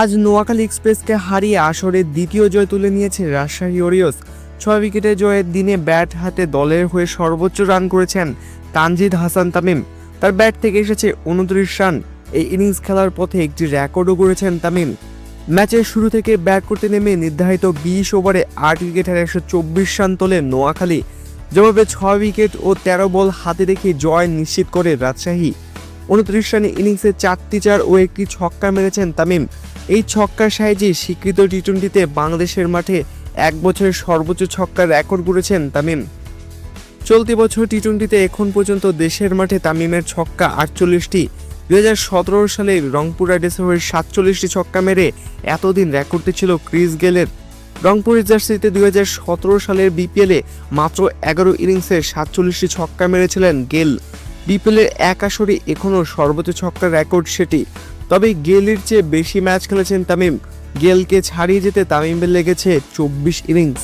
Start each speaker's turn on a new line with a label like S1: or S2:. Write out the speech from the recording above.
S1: আজ নোয়াখালী এক্সপ্রেসকে হারিয়ে আসরের দ্বিতীয় জয় তুলে নিয়েছে রাজশাহী ওরিয়স ছয় উইকেটে জয়ের দিনে ব্যাট হাতে দলের হয়ে সর্বোচ্চ রান করেছেন তানজিদ হাসান তামিম। তার ব্যাট থেকে এসেছে উনত্রিশ রান। এই ইনিংস খেলার পথে একটি রেকর্ডও করেছেন তামিম। ম্যাচের শুরু থেকে ব্যাট করতে নেমে নির্ধারিত বিশ ওভারে আট উইকেটের একশো চব্বিশ রান তোলে নোয়াখালী। জবাবে ছয় উইকেট ও তেরো বল হাতে রেখে জয় নিশ্চিত করে রাজশাহী। উনত্রিশ রানে ইনিংসে চারটি চার ও একটি ছক্কা মেরেছেন তামিম। এই ছক্কার সাহায্যে স্বীকৃত টি টোয়েন্টিতে বাংলাদেশের মাঠে এক বছরের সর্বোচ্চ ছক্কার রেকর্ড করেছেন তামিম। চলতি বছর টি টোয়েন্টিতে এখন পর্যন্ত দেশের মাঠে তামিমের ছক্কা আটচল্লিশটি। দু হাজার সতেরো সালে রংপুর রাইডার্সের হয়ে সাতচল্লিশটি ছক্কা মেরে এতদিন রেকর্ডটি ছিল ক্রিস গেলের। রংপুরের জার্সিতে দুই হাজার সতেরো সালের বিপিএলে মাত্র এগারো ইনিংসে সাতচল্লিশটি ছক্কা মেরেছিলেন গেল। বিপিএলের এক আসরে এখনও সর্বোচ্চ ছক্কার রেকর্ড সেটি। তবে গেলের চেয়ে বেশি ম্যাচ খেলেছেন তামিম। গেলকে ছাড়িয়ে যেতে তামিমের লেগেছে চব্বিশ ইনিংস।